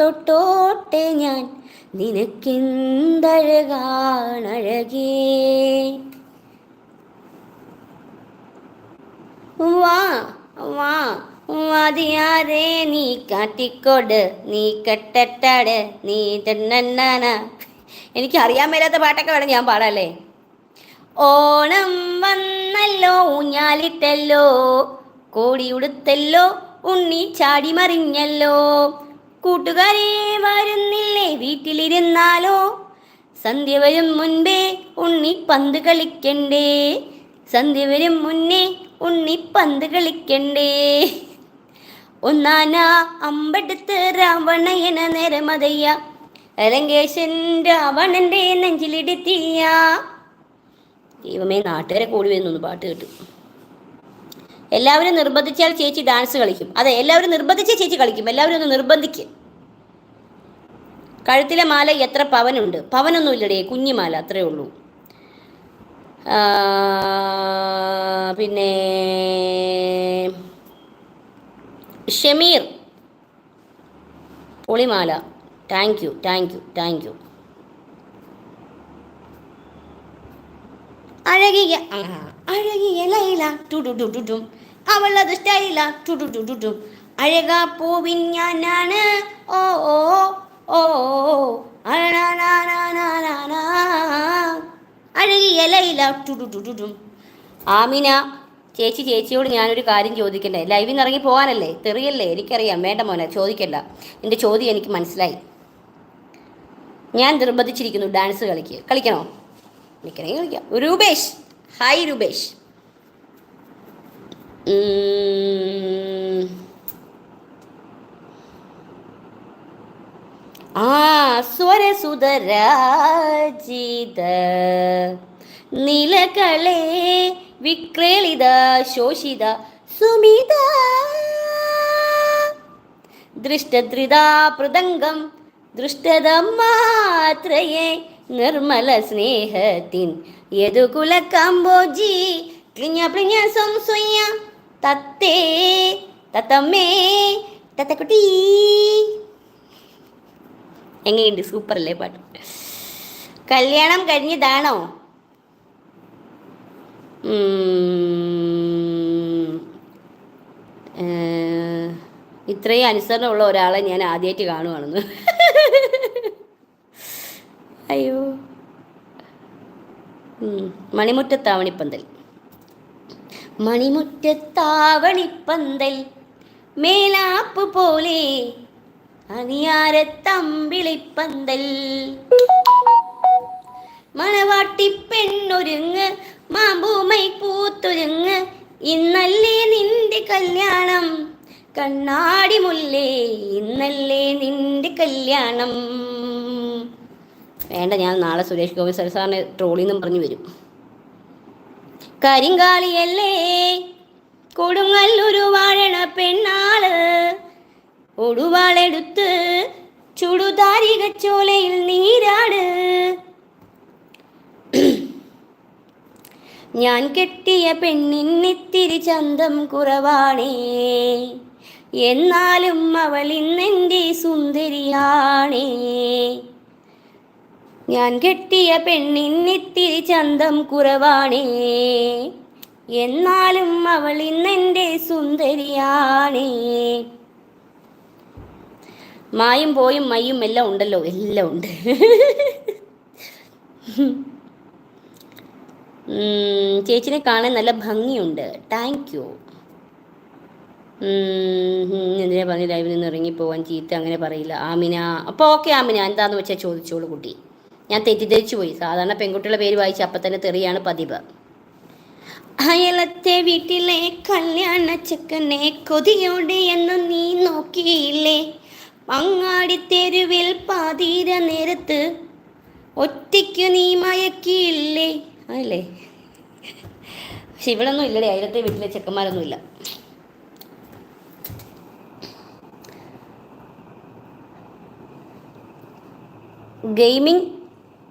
തൊട്ടോട്ടെ ഞാൻ നിനക്കെന്തഴകാണഴകേ. വാ വാ മതിയാതെ നീ കാട്ടിക്കോട് നീ കെട്ടട്ടാട് നീ തന്നന്നാന. എനിക്ക് അറിയാൻ മേലാത്ത പാട്ടൊക്കെ വേണം ഞാൻ പാടാല്ലേ? ഓണം വന്നല്ലോ ഊഞ്ഞാലിട്ടല്ലോ കോടിയുടുത്തല്ലോ ഉണ്ണി ചാടി മറിഞ്ഞല്ലോ. കൂട്ടുകാരെ വരുന്നില്ലേ വീട്ടിലിരുന്നാലോ? സന്ധ്യ വരും മുൻപേ ഉണ്ണി പന്ത് കളിക്കണ്ടേ? സന്ധ്യ വരും മുന്നേ ഉണ്ണി പന്ത് കളിക്കണ്ടേ? ഒന്നാന അമ്പെടുത്ത് രാവണയന നേരമതയ്യ. അലങ്കേശൻ രാവണന്റെ നെഞ്ചിലിടുത്തിയ. ദൈവമേ നാട്ടുകാരെ കൂടി വരുന്നു പാട്ട് കേട്ടു. എല്ലാവരും നിർബന്ധിച്ചാൽ ചേച്ചി ഡാൻസ് കളിക്കും. അതെ എല്ലാവരും നിർബന്ധിച്ച ചേച്ചി കളിക്കും. എല്ലാവരും ഒന്ന് നിർബന്ധിക്ക്. കഴുത്തിലെ മാല എത്ര പവനുണ്ട്? പവനൊന്നും ഇല്ലടേ കുഞ്ഞിമാല അത്രേ ഉള്ളൂ. പിന്നെ Shameer. പൊളിമാല. Thank you thank you thank you Azhakiya ആ, അഴകിയ ലൈല സ്റ്റൈല ടു ടു ടു ടു ടും അഴക പൂവിൻ ഞാനാണ്. ഓ ഓ അഴകിയ ലൈല ടു ടു ടു ടു ടും ആമിന ചേച്ചി ചേച്ചിയോട് ഞാനൊരു കാര്യം ചോദിക്കണ്ടേ? ലൈവിൽ നിന്ന് ഇറങ്ങി പോകാനല്ലേ? തെറിയല്ലേ? എനിക്കറിയാം. വേണ്ട മോനെ ചോദിക്കണ്ട. എന്റെ ചോദ്യം എനിക്ക് മനസ്സിലായി. ഞാൻ നിർബന്ധിച്ചിരിക്കുന്നു ഡാൻസ് കളിക്ക്. കളിക്കണോ? കളിക്കണമെങ്കിൽ കളിക്കാം. രൂപേഷ്! ഹായ് രൂപേഷ് ആ സ്വരസുതരാജിത നിലകളെ വിക്രേളിത ശോഷിത സുമിത. ദൃഷ്ടദ്രിതാ പൃതംഗം ദൃഷ്ടത മാത്രയെ നിർമ്മല സ്നേഹത്തിൻ. യദുകുല കാമ്പോജി ക്ലിഞ്ഞ പ്ലിഞ്ഞ സംസ്വയ തത്തേ തത്തമ്മേ തത്തക്കുട്ടി. എങ്ങനെയുണ്ട്? സൂപ്പർ അല്ലേ പാട്ട്. കല്യാണം കഴിഞ്ഞതാണോ? ഇത്രയും അനുസരണമുള്ള ഒരാളെ ഞാൻ ആദ്യമായിട്ട് കാണുവാണെന്ന്. മണിമുറ്റത്താവണിപ്പന്തൽ. മണിമുറ്റത്താവണിപ്പന്തൽ മേലാപ്പ് പോലെ അണിയാരത്തമ്പിളിപ്പന്തൽ. മണവാട്ടി പെണ്ണൊരുങ്ങ് മാമ്പൂമൈ പൂത്തൊരുങ്ങ് ഇന്നല്ലേ നിന്റെ കല്യാണം. കണ്ണാടി മുല്ലേ ഇന്നല്ലേ നിന്റെ കല്യാണം. വേണ്ട ഞാൻ നാളെ സുരേഷ് ഗോപി സർ സാറിനെ ട്രോളിന്നും പറഞ്ഞു വരും. കരിങ്കാളിയല്ലേ കൊടുങ്ങല്ലൊരു വാഴണ പെണ്ണാൾ. ഒടുവാളെടുത്ത് ചുടുതാരികച്ചോലയിൽ നീരാട്. ഞാൻ കെട്ടിയ പെണ്ണിന്നിത്തിരി ചന്തം കുറവാണേ. എന്നാലും അവൾ ഇന്നെന്റെ സുന്ദരിയാണേ. ഞാൻ കെട്ടിയ പെണ്ണിന്നിത്തിരി ചന്തം കുറവാണേ. എന്നാലും അവൾ ഇന്ന് എന്റെ സുന്ദരിയാണേ. മായും പോയും മയ്യും എല്ലാം ഉണ്ടല്ലോ എല്ലാം ഉണ്ട്. ചേച്ചിനെ കാണാൻ നല്ല ഭംഗിയുണ്ട്. താങ്ക് യു എന്തിനാ പറഞ്ഞ ലൈവിൽ നിന്ന് ഇറങ്ങി ഇറങ്ങിപ്പോവാൻ ചീത്ത അങ്ങനെ പറയില്ല. ആമിന. അപ്പോൾ ഓക്കെ ആമിന. എന്താന്ന് വെച്ചാൽ ചോദിച്ചോളൂ കുട്ടി. ഞാൻ തെറ്റിദ്ധരിച്ചു പോയി. സാധാരണ പെൺകുട്ടികളുടെ പേര് വായിച്ച് അപ്പം തന്നെ തെറിയാണ് പതിവ്. അയലത്തെ വീട്ടിലെ കല്യാണ ചെക്കനെ കൊതിയോടെ എന്ന് നീ നോക്കിയില്ലേ? അങ്ങാടിത്തെരുവിൽ പാതിര നേരത്ത് ഒറ്റയ്ക്ക് നീ മയക്കിയില്ലേ? അല്ലേ? പക്ഷെ ഇവിടൊന്നും ഇല്ലടേ. അയലത്തെ വീട്ടിലെ ചെക്കന്മാരൊന്നും ഇല്ല gaming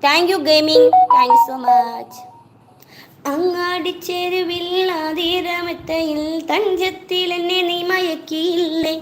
thank you gaming thank you so much അങ്ങാടിച്ചെരുവിൽ ആതിരമത്തയിൽ തഞ്ചത്തിൽ എന്നെ നീ മയക്കിയില്ലേ.